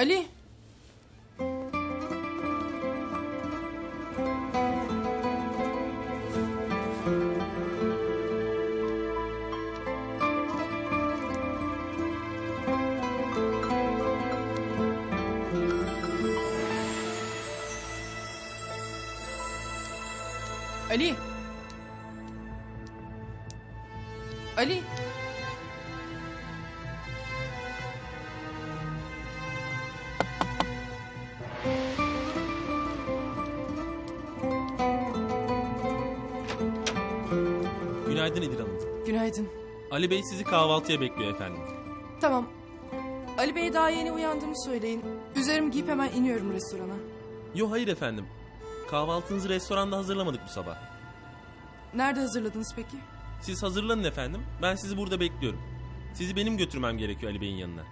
Ali. Ali. Ali. Günaydın İdil Hanım. Günaydın. Ali Bey sizi kahvaltıya bekliyor efendim. Tamam. Ali Bey'e daha yeni uyandığımı söyleyin. Üzerimi giyip hemen iniyorum restorana. Yo hayır efendim. Kahvaltınızı restoranda hazırlamadık bu sabah. Nerede hazırladınız peki? Siz hazırlanın efendim. Ben sizi burada bekliyorum. Sizi benim götürmem gerekiyor Ali Bey'in yanına.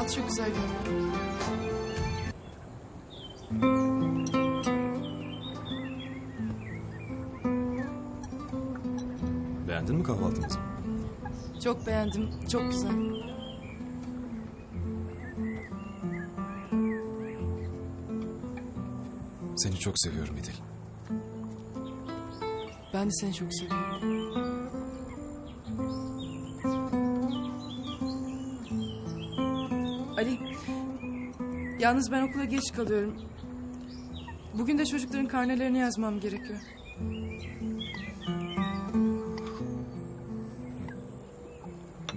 Kahvaltı çok güzel görünüyor. Beğendin mi kahvaltımızı? Çok beğendim. Çok güzel. Seni çok seviyorum İdil. Ben de seni çok seviyorum. Ali, yalnız ben okula geç kalıyorum. Bugün de çocukların karnelerini yazmam gerekiyor.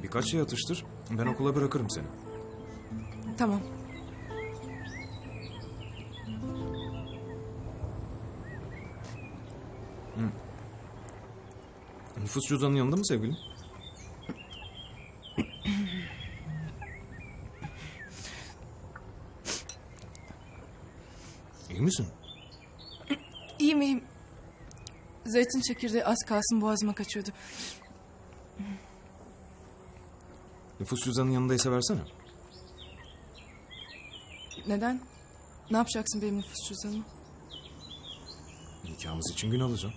Birkaç şey atıştır. Ben okula bırakırım seni. Tamam. Nüfus cüzdanın yanında mı sevgilim? İyi misin? İyiyim iyiyim. Zeytin çekirdeği az kalsın boğazıma kaçıyordu. Nüfus cüzdanın yanındaysa versene. Neden? Ne yapacaksın benim nüfus cüzdanımı? Nikahımız için gün alacağım.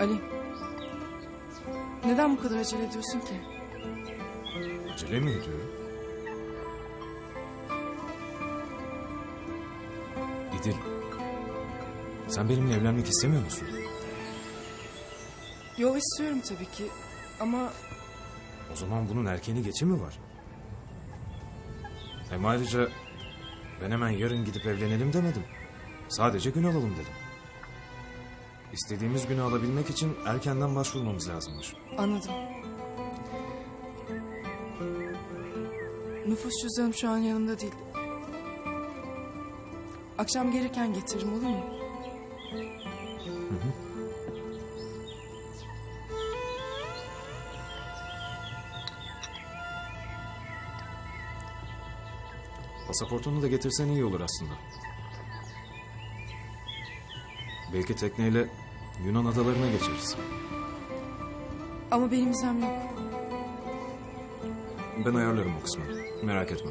Ali. Neden bu kadar acele ediyorsun ki? Acele mi ediyorum? İdil. Sen benimle evlenmek istemiyor musun? Yo istiyorum tabii ki. Ama O zaman bunun erkeğini geçi mi var? Hem ayrıca ben hemen yarın gidip evlenelim demedim. Sadece gün alalım dedim. İstediğimiz günü alabilmek için erkenden başvurmamız lazımmış. anladım. Nüfus cüzdanım şu an yanımda değil. Akşam gelirken getiririm olur mu? Pasaportunu da getirsen iyi olur aslında. Belki tekneyle Yunan adalarına geçeriz. Ama benim vizem yok. Ben ayarlarım o kısmı. Merak etme.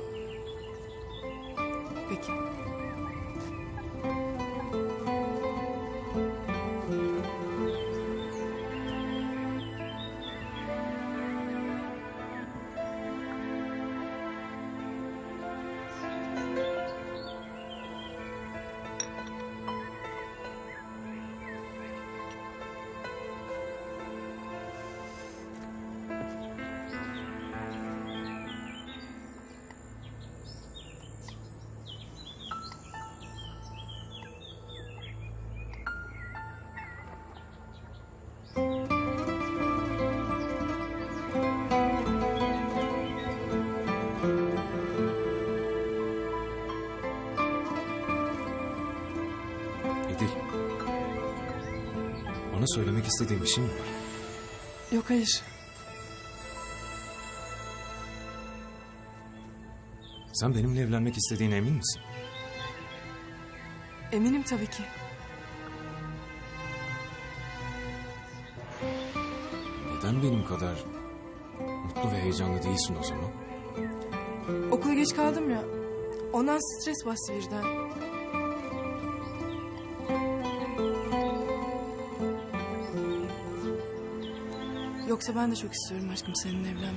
Peki. Söylemek istediğim bir şey mi var? Yok hayır. Sen benimle evlenmek istediğine emin misin? Eminim tabii ki. Neden benim kadar mutlu ve heyecanlı değilsin o zaman? Okula geç kaldım ya. Ondan stres bastı birden. Yoksa ben de çok istiyorum aşkım seninle evlenmeyi.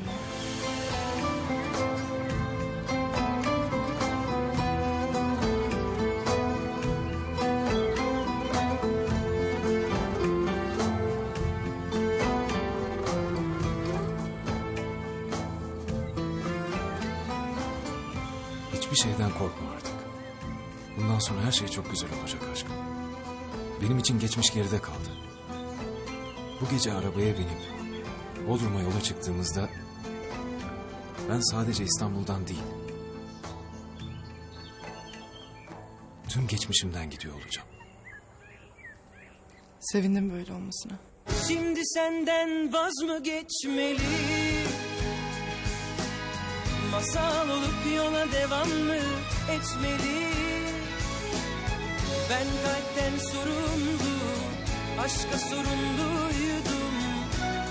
Hiçbir şeyden korkma artık. Bundan sonra her şey çok güzel olacak aşkım. Benim için geçmiş geride kaldı. Bu gece arabaya binip Bodrum'a yola çıktığımızda ben sadece İstanbul'dan değil tüm geçmişimden gidiyor olacağım. Sevindim böyle olmasına. Şimdi senden vaz mı geçmeli? Masal olup yola devam mı etmeli? Ben kalpten sorumlu, aşka sorumluydum.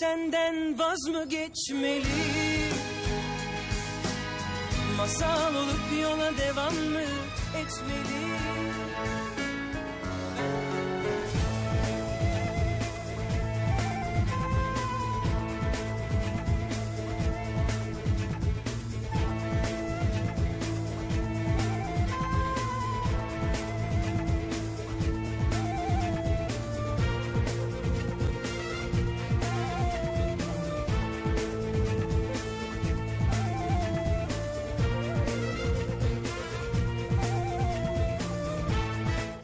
Senden vaz mı geçmeli? Masal olup yola devam mı etmeli?